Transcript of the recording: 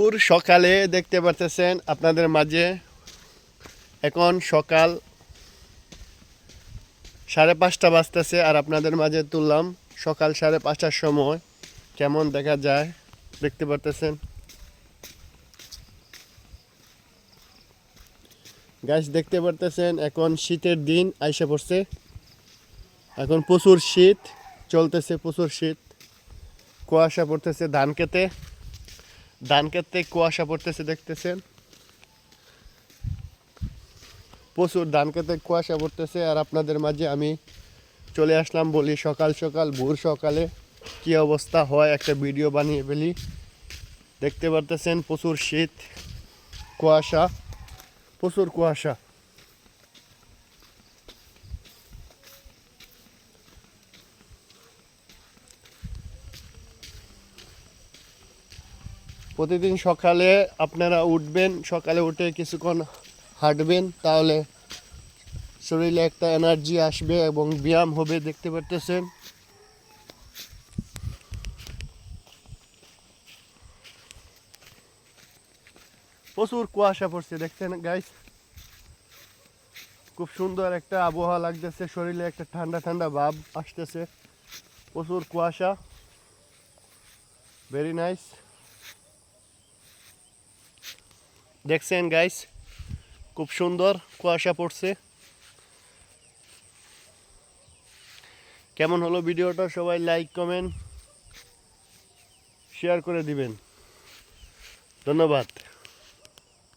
ভোর সকালে দেখতে পারতেছেন আপনাদের মাঝে। এখন সকাল সাড়ে পাঁচটা বাজতেছে আর আপনাদের মাঝে তুললাম সকাল সাড়ে পাঁচটার সময়। কেমন দেখা যায় দেখতে পারতেছেন? গাছ দেখতে পারতেছেন, এখন শীতের দিন আইসা পড়ছে। এখন প্রচুর শীত চলতেছে, প্রচুর শীত। কুয়াশা পড়তেছে ধান খেতে। ধান ক্ষেত্রে কুয়াশা পড়তেছে, দেখতেছেন? প্রচুর ধান ক্ষেত্রে কুয়াশা পড়তেছে, আর আপনাদের মাঝে আমি চলে আসলাম বলি সকাল সকাল, ভোর সকালে কি অবস্থা হয় একটা ভিডিও বানিয়ে ফেলি। দেখতে পারতেছেন প্রচুর শীত, কুয়াশা, প্রচুর কুয়াশা। প্রতিদিন সকালে আপনারা উঠবেন, সকালে উঠে কিছুক্ষণ হাঁটবেন, তাহলে শরীরে একটা এনার্জি আসবে এবং ব্যায়াম হবে, দেখতে পারতেছেন। প্রচুর কুয়াশা পড়ছে, দেখছেন গাইস খুব সুন্দর একটা আবহাওয়া লাগতেছে, শরীরে একটা ঠান্ডা ঠান্ডা ভাব আসতেছে। প্রচুর কুয়াশা। ভেরি নাইস দেখছেন গাইস খুব সুন্দর কুয়াশা পড়ছে। কেমন হলো ভিডিওটা? সবাই লাইক কমেন্ট শেয়ার করে দিবেন। ধন্যবাদ।